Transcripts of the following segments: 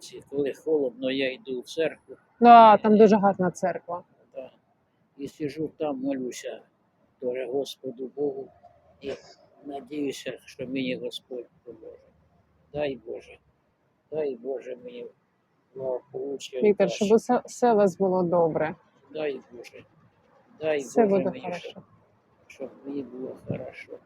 Ці, коли холодно, я йду в церкву Да, там дуже гарна церква. да, і сижу там, молюся тоже Господу Богу і надіюся, що мені Господь поможе. Дай Боже, дай Боже мені благополуччя. Віктор, щоб усе, все у вас було добре. Дай Боже, дай Все Боже буде мені, хорошо. щоб, щоб мені було хорошо.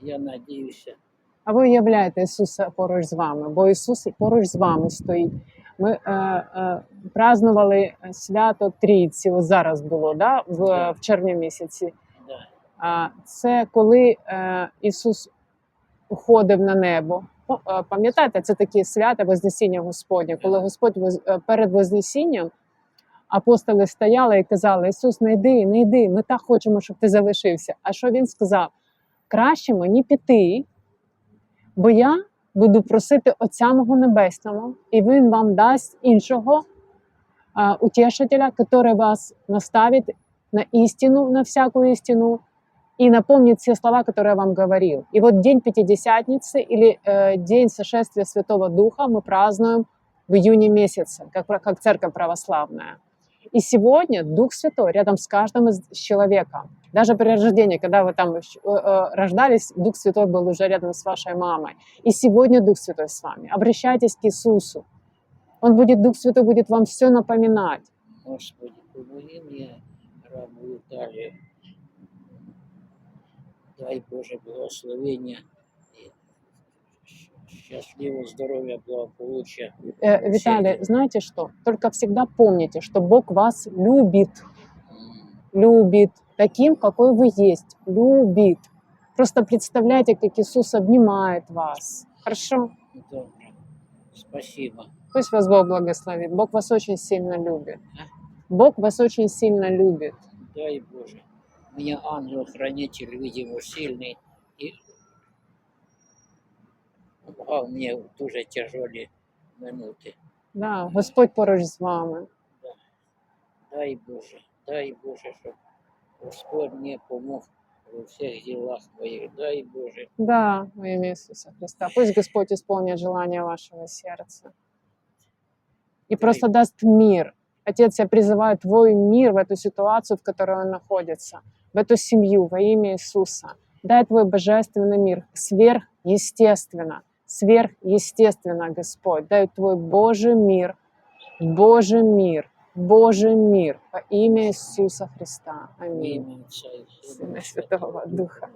Я надіюся. А ви уявляєте Ісуса поруч з вами, бо Ісус поруч з вами стоїть. Ми е, е, празднували свято Трійці, ось зараз було да, в, в червні місяці. А це коли е, Ісус уходив на небо. Е, Пам'ятаєте, це такі свята Вознесіння Господня, коли Господь е, перед Вознесінням апостоли стояли і казали: Ісус, не йди, не йди, ми так хочемо, щоб ти залишився. А що він сказав? Краще мені піти, бо я буду просити Отця мого Небесного, і Він вам дасть іншого а, утешителя, який вас наставить на истину, на всякую истину, и напомнит все слова, которые я вам говорил. И вот День Пятидесятницы или э, День Сошествия Святого Духа мы празднуем в июне месяце, как, про- как церковь православная. И сегодня Дух Святой рядом с каждым из человека. Даже при рождении, когда вы там еще, э, э, рождались, Дух Святой был уже рядом с вашей мамой. И сегодня Дух Святой с вами. Обращайтесь к Иисусу. Он будет, Дух Святой будет вам все напоминать. Господи, помоги мені, рабу Італії. Дай Боже благословення і щасливого здоров'я, благополуччя. Э, Виталий, знаете что? Только всегда помните, что Бог вас любит, любит таким, какой вы есть, любит. Просто представляйте, как Иисус обнимает вас. Хорошо? Добре. Спасибо. Пусть вас Бог благословит. Бог вас очень сильно любит. Бог вас очень сильно любит. Дай Боже. У меня ангел-хранитель, видимо, сильный. И помогал мне в дуже тяжелі минути. Да, Господь поруч з вами. Дай Боже, дай Боже, щоб Господь мені помог у всіх ділах моїх. Дай Боже. Да, во имя Иисуса Христа. Пусть Господь исполнит желание вашего сердца. И просто даст мир. Отец, я призываю Твой мир в эту ситуацию, в которой он находится, в эту семью во имя Иисуса. Дай Твой божественный мир сверхъестественно, сверхъестественно, Господь. Дай Твой Божий мир, Божий мир, Божий мир во имя Иисуса Христа. Аминь. Ім'я Отця і Сина Сына і Святого Духа.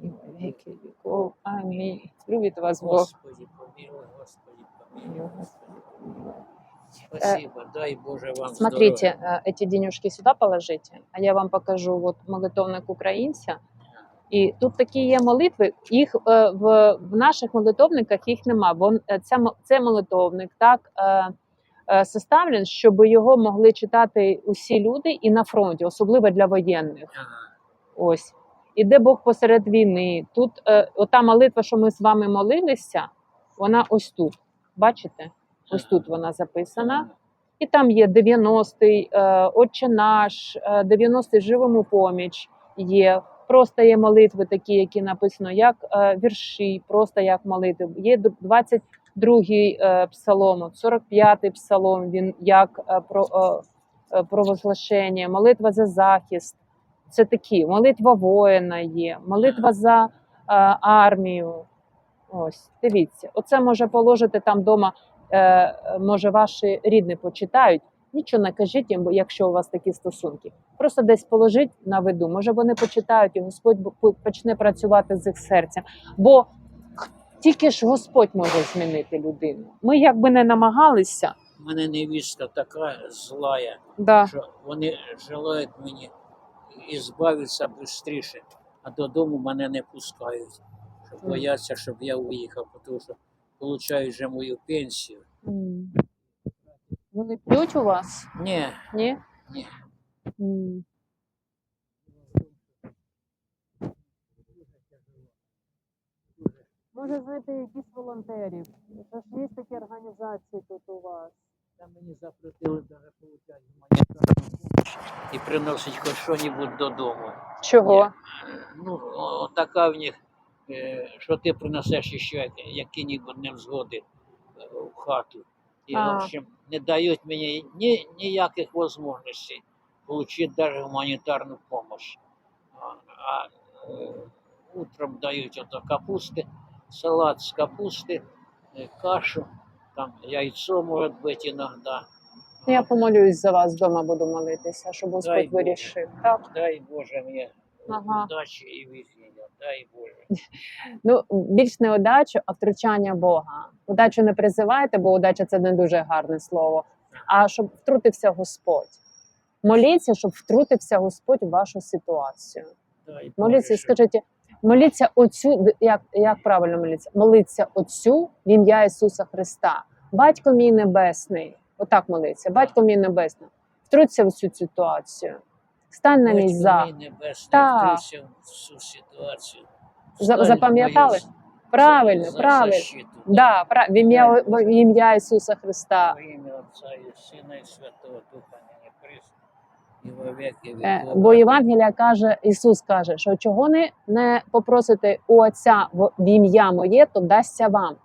И во веки веков. Аминь. Любит вас Бог. Господи, помилуй, Господи, помилуй. Спасибо, дай Боже вам Смотрите, здоров'я. э, эти денежки сюда положите, а я вам покажу вот молитовник українця. І тут такі є молитви, їх е, в, в наших молитовниках їх нема. Вон е, ця це молитовник так е, е, составлен, щоб його могли читати усі люди і на фронті, особливо для воєнних. Ось. Іде Бог посеред війни. Тут е, ота молитва, що ми з вами молилися, вона ось тут. Бачите? Ось тут вона записана. І там є 90-й, е, Отче наш, е, 90-й живому поміч є. Просто є молитви такі, які написано, як е, вірші, просто як молитви. Є 22-й е, псалом, 45-й псалом, він як е, про, провозглашення, молитва за захист. Це такі, молитва воїна є, молитва за армію. Ось, дивіться, оце може положити там вдома, може, ваші рідні почитають. Нічого не кажіть їм, якщо у вас такі стосунки. Просто десь положіть на виду. Може, вони почитають, і Господь почне працювати з їх серцем. Бо тільки ж Господь може змінити людину. Ми якби не намагалися. У мене невістка така злая, Да. що вони желають мені і збавитися швидше, а додому мене не пускають. Бояться, щоб я уїхав, тому що получають вже мою пенсію. Вони п'ють у вас? Ні, Ні? ні. М. Може знайти якісь волонтерів. Це ж є такі організації тут у вас. Та мені запретили навіть получати гуманітарну допомогу і приносить хоч що-небудь додому. Чого? Ну, о- така в них, е, що ти принесеш ще які-небудь невзгоди. Е, хату. І, А. в общем, не дають мені ні, ніяких можливостей отримати навіть гуманітарну допомогу. А, е, утром дають ото капусти, салат з капусти, е, кашу, там яйцо можуть бути іноді. Я помолюсь за вас вдома, буду молитися, щоб Господь вирішив. Так? Дай Боже мені Ага. удачі і везіння, дай Боже. Ну, більш не удачу, а втручання Бога. Удачу не призивайте, бо удача це не дуже гарне слово. А щоб втрутився Господь. Моліться, щоб втрутився Господь у вашу ситуацію. Дай Моліться, Боже, щоб- скажіть, моліться Отцю, як, як правильно моліться? Моліться Отцю в ім'я Ісуса Христа. Батько мій небесний. Отак молиться. Батько мій небесний. Втруться в цю ситуацію. Стань на мій за. Так. Запам'ятали? Правильно, за- правильно. защиту. Да, пра- в ім'я, в ім'я Ісуса Христа. Ім'я Отця і Сина і Святого Духа Е. Бо Євангелія каже, Ісус каже, що чого не, не попросите у Отця в ім'я моє, то дасться вам.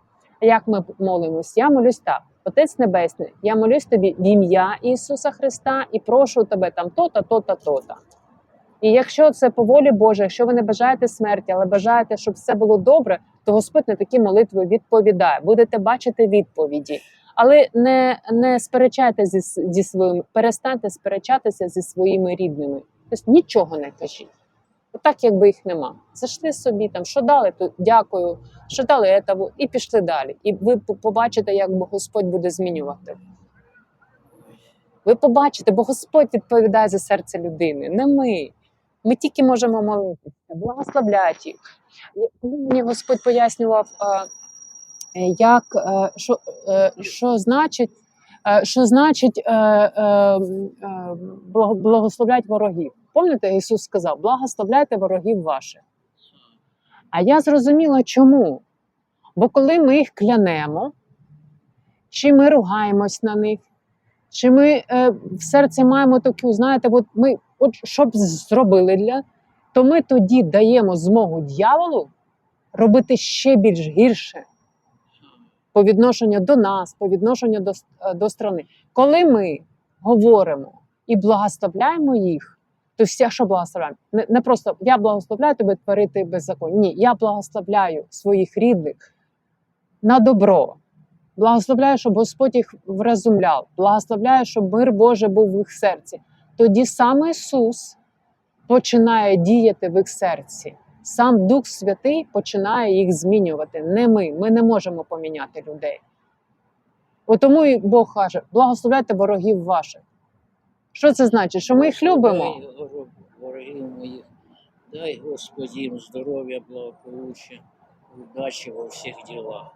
Як ми молимось? Я молюсь так. Отець Небесний, я молюсь тобі в ім'я Ісуса Христа і прошу тебе там то-та, то-та, то-та. І якщо це по волі Божій, якщо ви не бажаєте смерті, але бажаєте, щоб все було добре, то Господь на такі молитви відповідає. Будете бачити відповіді. Але не, не сперечайтеся зі, зі своїм, перестаньте сперечатися зі своїми рідними. Тобто нічого не кажіть. Отак, якби їх нема. Зайшли собі там, що дали, то дякую, що дали етаву, і пішли далі. І ви побачите, як Господь буде змінювати. Ви побачите, бо Господь відповідає за серце людини, не ми. Ми тільки можемо молитися, благословляти їх. Коли мені Господь пояснював, е, як, е, що, е, що значить, що значить благословлять ворогів. Пам'ятаєте, Ісус сказав: благословляйте ворогів ваших. А я зрозуміла, чому. Бо коли ми їх клянемо, чи ми ругаємось на них, чи ми е, в серці маємо таку, знаєте, от ми, от що б зробили для, то ми тоді даємо змогу дьяволу робити ще більш гірше по відношенню до нас, по відношенню до, е, до страни. Коли ми говоримо і благословляємо їх, то всі, що благословляємо? Не, не просто я благословляю тебе творити беззаконня. Ні, я благословляю своїх рідних на добро. Благословляю, щоб Господь їх вразумляв, благословляю, щоб мир Божий був в їх серці. Тоді сам Ісус починає діяти в їх серці. Сам Дух Святий починає їх змінювати. Не ми. Ми не можемо поміняти людей. От тому Бог каже: благословляйте ворогів ваших. Що це значить? Що ми їх любимо? Дай, ворог- ворогів моїх, дай Господи їм здоров'я, благополуччя, удачі во всіх ділах.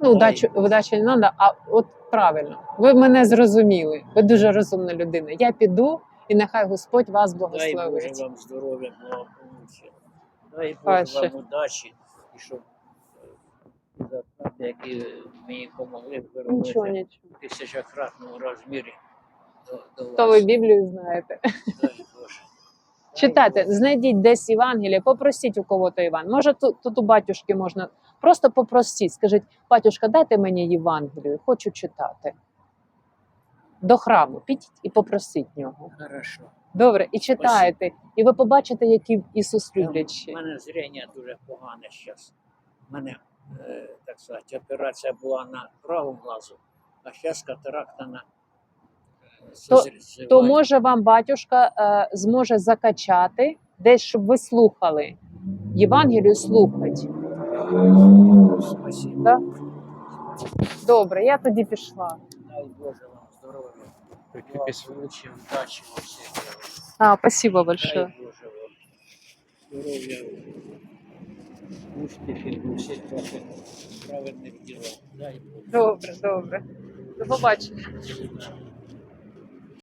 Ну, удачі, удачі не треба, а от правильно. Ви мене зрозуміли. Ви дуже розумна людина. Я піду, і нехай Господь вас Дай благословить. Боже вам здоров'я, благополуччя. Дай. Боже вам удачі, і щоб е, затрати, які мені допомогли Нічого, виробити нічого. в тисячократному розмірі до, до То вас. ви Біблію знаєте. Дай Читайте, знайдіть десь Євангеліє, попросіть у кого-то Іван. Може, тут, тут у батюшки можна. Просто попросіть, скажіть, батюшка, дайте мені Євангелію, хочу читати. До храму підіть і попросіть нього. Хорошо. Добре, і читайте, і ви побачите, який Ісус У мене зріння дуже погане зараз. У мене, е, так сказати, операція була на правому глазу, а зараз катаракта на То- То може вам батюшка е, зможе закачати десь, щоб ви слухали. Євангелію слухать. Да? Добре, я тоді пішла. Дай Боже вам здоров'я. Благополуччя, удачі во всіх. А, спасибо большое. Дай Боже вам здоров'я, успіхів у всіх ваших праведних ділах. Дай Боже. Добре, добре. До побачення.